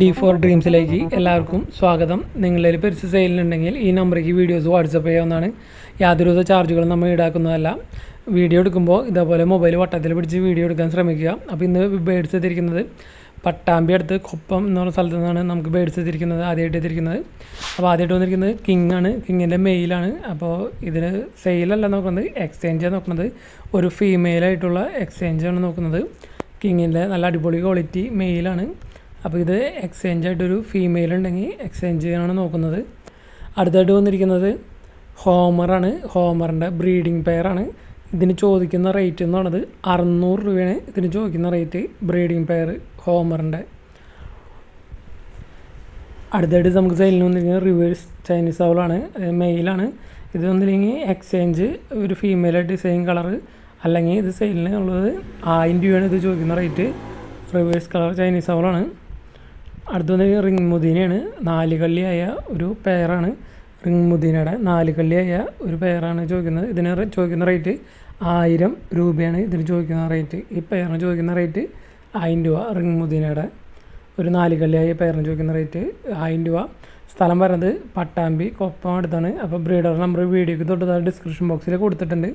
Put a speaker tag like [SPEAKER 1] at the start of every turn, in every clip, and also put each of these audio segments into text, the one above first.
[SPEAKER 1] D four ഡ്രീംസിലേക്ക് എല്ലാവർക്കും സ്വാഗതം. നിങ്ങളിൽ പെരുസ് സെയിലുണ്ടെങ്കിൽ ഈ നമ്പറേക്ക് വീഡിയോസ് വാട്സപ്പ് ചെയ്യാവുന്നതാണ്. യാതൊരുവിധ ചാർജുകളും നമ്മൾ ഈടാക്കുന്നതല്ല. വീഡിയോ എടുക്കുമ്പോൾ ഇതേപോലെ മൊബൈൽ വട്ടത്തിൽ പിടിച്ച് വീഡിയോ എടുക്കാൻ ശ്രമിക്കുക. അപ്പോൾ ഇന്ന് ബേഡ്സ് എത്തിയിരിക്കുന്നത് പട്ടാമ്പി അടുത്ത് കൊപ്പം എന്ന് പറഞ്ഞ സ്ഥലത്തു നിന്നാണ് നമുക്ക് ബേഡ്സ് എത്തിയിരിക്കുന്നത് ആദ്യമായിട്ട് എത്തിയിരിക്കുന്നത്. അപ്പോൾ ആദ്യമായിട്ട് വന്നിരിക്കുന്നത് കിങ് ആണ്. കിങ്ങിന്റെ മെയിലാണ് അപ്പോൾ ഇതിന് സെയിലല്ല നോക്കുന്നത് എക്സ്ചേഞ്ചാണ് നോക്കുന്നത്. ഒരു ഫീമെയിലായിട്ടുള്ള എക്സ്ചേഞ്ചാണ് നോക്കുന്നത്. കിങ്ങിന്റെ നല്ല അടിപൊളി ക്വാളിറ്റി മെയിലാണ്. അപ്പോൾ ഇത് എക്സ്ചേഞ്ച് ആയിട്ടൊരു ഫീമെയിൽ ഉണ്ടെങ്കിൽ എക്സ്ചേഞ്ച് ചെയ്യാനാണ് നോക്കുന്നത്. അടുത്തായിട്ട് വന്നിരിക്കുന്നത് ഹോമറാണ് ഹോമറിന്റെ ബ്രീഡിംഗ് പെയറാണ് ഇതിന് ചോദിക്കുന്ന റേറ്റ് എന്ന് പറയുന്നത് അറുന്നൂറ് രൂപയാണ് ഇതിന് ചോദിക്കുന്ന റേറ്റ് ബ്രീഡിംഗ് പെയർ ഹോമറിന്റെ അടുത്തായിട്ട് നമുക്ക് സൈലിന് വന്നിരിക്കുന്നത് റിവേഴ്സ് ചൈനീസ് അവളാണ് മെയിലാണ് ഇത് വന്നില്ലെങ്കിൽ എക്സ്ചേഞ്ച് ഒരു ഫീമെയിലായിട്ട് സെയിം കളറ് അല്ലെങ്കിൽ ഇത് സെയിലിന് ഉള്ളത് ആയിരം രൂപയാണ് ഇത് ചോദിക്കുന്ന റേറ്റ് റിവേഴ്സ് കളർ ചൈനീസ് അവളാണ് അടുത്ത വന്നിട്ട് റിംഗ് മുദീനയാണ് നാല് കള്ളിയായ ഒരു പെയറാണ് റിംഗ് മുദീനയുടെ നാല് കള്ളിയായ ഒരു പെയറാണ് ചോദിക്കുന്നത്. ഇതിന് ചോദിക്കുന്ന റേറ്റ് ആയിരം രൂപയാണ് ഇതിന് ചോദിക്കുന്ന റേറ്റ് ഈ പെയറിന് ചോദിക്കുന്ന റേറ്റ് ആയിരം രൂപ. റിംഗ് മുദീനയുടെ ഒരു നാല് കള്ളിയായ പെയറിന് ചോദിക്കുന്ന റേറ്റ് ആയിരം രൂപ. സ്ഥലം പറയുന്നത് പട്ടാമ്പി കൊപ്പം അടുത്താണ്. അപ്പോൾ ബ്രീഡർ നമ്പർ വീഡിയോക്ക് തൊട്ട് ഡിസ്ക്രിപ്ഷൻ ബോക്സിൽ കൊടുത്തിട്ടുണ്ട്.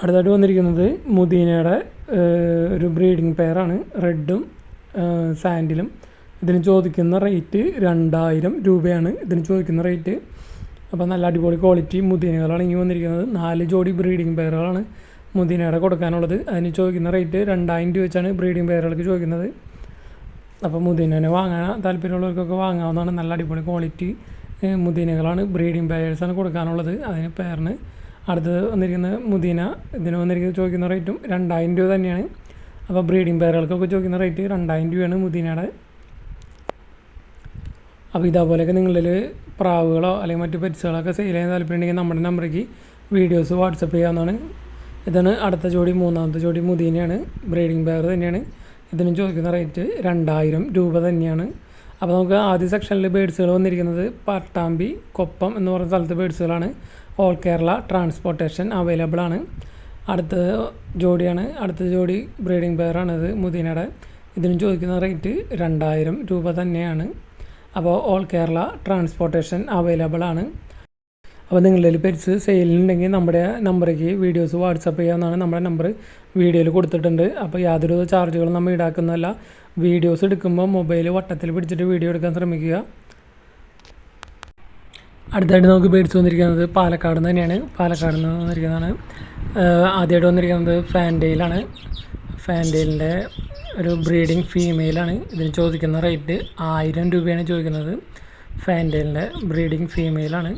[SPEAKER 1] അടുത്തായിട്ട് വന്നിരിക്കുന്നത് മുദീനയുടെ ഒരു ബ്രീഡിംഗ് പെയറാണ്. റെഡും സാൻഡിലും. ഇതിന് ചോദിക്കുന്ന റേറ്റ് രണ്ടായിരം രൂപയാണ് ഇതിന് ചോദിക്കുന്ന റേറ്റ്. അപ്പോൾ നല്ല അടിപൊളി ക്വാളിറ്റി മുദീനകളാണ് ഇങ്ങനെ വന്നിരിക്കുന്നത്. നാല് ജോഡി ബ്രീഡിംഗ് പെയറുകളാണ് മുദീനയുടെ കൊടുക്കാനുള്ളത്. അതിന് ചോദിക്കുന്ന റേറ്റ് രണ്ടായിരം രൂപ വെച്ചാണ് ബ്രീഡിംഗ് പെയറുകൾക്ക് ചോദിക്കുന്നത്. അപ്പോൾ മുദീനനെ വാങ്ങാൻ താല്പര്യമുള്ളവർക്കൊക്കെ വാങ്ങാവുന്നതാണ് നല്ല അടിപൊളി ക്വാളിറ്റി മുദീനകളാണ് ബ്രീഡിംഗ് പെയർസാണ് കൊടുക്കാനുള്ളത്. അതിന് പെയറിന് അടുത്തത് വന്നിരിക്കുന്നത് മുദീന. ഇതിന് വന്നിരിക്കുന്നത് ചോദിക്കുന്ന റേറ്റും രണ്ടായിരം രൂപ തന്നെയാണ്. അപ്പോൾ ബ്രീഡിംഗ് പെയറുകൾക്കൊക്കെ ചോദിക്കുന്ന റേറ്റ് രണ്ടായിരം രൂപയാണ് മുദീനയുടെ. അപ്പോൾ ഇതേപോലെയൊക്കെ നിങ്ങളിൽ പ്രാവുകളോ അല്ലെങ്കിൽ മറ്റു പെറ്റ്സുകളൊക്കെ സെയിൽ ചെയ്യാൻ താല്പര്യമുണ്ടെങ്കിൽ നമ്മുടെ നമ്പറേക്ക് വീഡിയോസ് വാട്സപ്പ് ചെയ്യാവുന്നതാണ്. ഇതാണ് അടുത്ത ജോഡി മൂന്നാമത്തെ ജോഡി മുദീനയാണ്. ബ്രീഡിംഗ് പെയർ തന്നെയാണ്. ഇതിന് ചോദിക്കുന്ന റേറ്റ് രണ്ടായിരം രൂപ തന്നെയാണ്. അപ്പോൾ നമുക്ക് ആദ്യ സെക്ഷനിൽ ബേഡ്സുകൾ വന്നിരിക്കുന്നത് പട്ടാമ്പി കൊപ്പം എന്ന് പറയുന്ന സ്ഥലത്ത് ബേഡ്സുകളാണ് ഓൾ കേരള ട്രാൻസ്പോർട്ടേഷൻ അവൈലബിൾ ആണ്. അടുത്ത ജോഡിയാണ്. അടുത്ത ജോഡി ബ്രീഡിംഗ് പെയറാണിത് മുദീനയുടെ. ഇതിന് ചോദിക്കുന്ന റേറ്റ് രണ്ടായിരം രൂപ തന്നെയാണ്. അപ്പോൾ ഓൾ കേരള ട്രാൻസ്പോർട്ടേഷൻ അവൈലബിൾ ആണ്. അപ്പോൾ നിങ്ങളുടെ പെറ്റ്സ് സെയിലുണ്ടെങ്കിൽ നമ്മുടെ നമ്പറേക്ക് വീഡിയോസ് വാട്സപ്പ് ചെയ്യാവുന്നതാണ്. നമ്മുടെ നമ്പർ വീഡിയോയിൽ കൊടുത്തിട്ടുണ്ട്. അപ്പോൾ യാതൊരു ചാർജുകളും നമ്മൾ ഈടാക്കുന്നതല്ല. വീഡിയോസ് എടുക്കുമ്പോൾ മൊബൈൽ വട്ടത്തിൽ പിടിച്ചിട്ട് വീഡിയോ എടുക്കാൻ ശ്രമിക്കുക. അടുത്തായിട്ട് നമുക്ക് പേടിച്ച് വന്നിരിക്കുന്നത് പാലക്കാട് നിന്ന് തന്നെയാണ്. പാലക്കാട് നിന്ന് വന്നിരിക്കുന്നതാണ്. ആദ്യമായിട്ട് വന്നിരിക്കുന്നത് ഫാൻഡെയിലാണ് ഫാൻഡെയിലിന്റെ ഒരു ബ്രീഡിംഗ് ഫീമെയിലാണ് ഇതിന് ചോദിക്കുന്ന റേറ്റ് ആയിരം രൂപയാണ് ചോദിക്കുന്നത്. ഫാൻഡെയിലിന്റെ ബ്രീഡിംഗ് ഫീമെയിലാണ്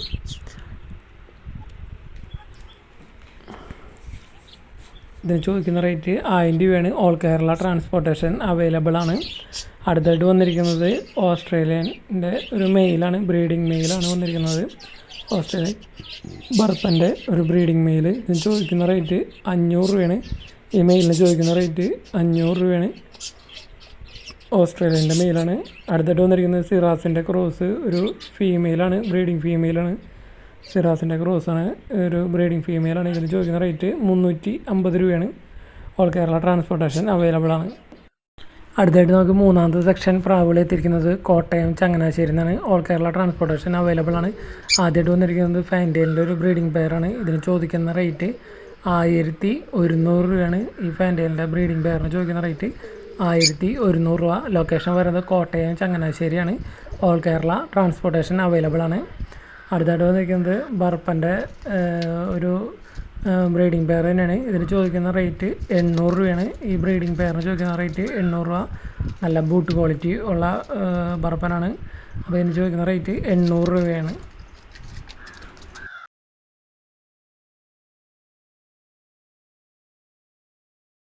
[SPEAKER 1] ഇതിന് ചോദിക്കുന്ന റേറ്റ് ആയിരം രൂപയാണ് ഓൾ കേരള ട്രാൻസ്പോർട്ടേഷൻ അവൈലബിൾ ആണ്. അടുത്തായിട്ട് വന്നിരിക്കുന്നത് ഓസ്ട്രേലിയന്റെ ഒരു മെയിലാണ് ബ്രീഡിംഗ് മെയിലാണ് വന്നിരിക്കുന്നത്. ഓസ്ട്രേലിയൻ ബർപ്പന്റെ ഒരു ബ്രീഡിംഗ് മെയിൽ ഇതിന് ചോദിക്കുന്ന റേറ്റ് അഞ്ഞൂറ് രൂപയാണ്. ഈ മെയിലിന് ചോദിക്കുന്ന റേറ്റ് അഞ്ഞൂറ് രൂപയാണ്. ഓസ്ട്രേലിയന്റെ മെയിലാണ് അടുത്തായിട്ട് വന്നിരിക്കുന്നത് സിറാസിന്റെ ക്രോസ് ഒരു ഫീമെയിലാണ് ബ്രീഡിംഗ് ഫീമെയിലാണ് സിറാസിന്റെ ക്രോസാണ് ഒരു ബ്രീഡിംഗ് ഫീമെയിലാണ് ഇതിന് ചോദിക്കുന്ന റേറ്റ് മുന്നൂറ്റി അമ്പത് രൂപയാണ്. ഓൾ കേരള ട്രാൻസ്പോർട്ടേഷൻ അവൈലബിൾ ആണ്. അടുത്തായിട്ട് നമുക്ക് മൂന്നാമത്തെ സെക്ഷൻ പ്രാവുകൾ എത്തിയിരിക്കുന്നത് കോട്ടയം ചങ്ങനാശ്ശേരി നിന്നാണ്. ഓൾ കേരള ട്രാൻസ്പോർട്ടേഷൻ അവൈലബിൾ ആണ്. ആദ്യമായിട്ട് വന്നിരിക്കുന്നത് ഫാന്റേലിന്റെ ഒരു ബ്രീഡിംഗ് പെയറാണ് ഇതിന് ചോദിക്കുന്ന റേറ്റ് ആയിരത്തി ഒരുന്നൂറ് രൂപയാണ്. ഈ ഫാന്റേലിന്റെ ബ്രീഡിംഗ് പെയറിന് ചോദിക്കുന്ന റേറ്റ് ആയിരത്തി ഒരുന്നൂറ് രൂപ. ലൊക്കേഷൻ വരുന്നത് കോട്ടയം ചങ്ങനാശ്ശേരിയാണ്. ഓൾ കേരള ട്രാൻസ്പോർട്ടേഷൻ അവൈലബിൾ ആണ്. അടുത്തായിട്ട് വന്നിരിക്കുന്നത് ബർപ്പന്റെ ഒരു ബ്രീഡിംഗ് പെയർ തന്നെയാണ്. ഇതിന് ചോദിക്കുന്ന റേറ്റ് എണ്ണൂറ് രൂപയാണ്. ഈ ബ്രീഡിംഗ് പെയറിന് ചോദിക്കുന്ന റേറ്റ് എണ്ണൂറ് രൂപ. നല്ല ബൂട്ട് ക്വാളിറ്റി ഉള്ള ബർപ്പനാണ്. അപ്പോൾ ഇതിന് ചോദിക്കുന്ന റേറ്റ് എണ്ണൂറ് രൂപയാണ്.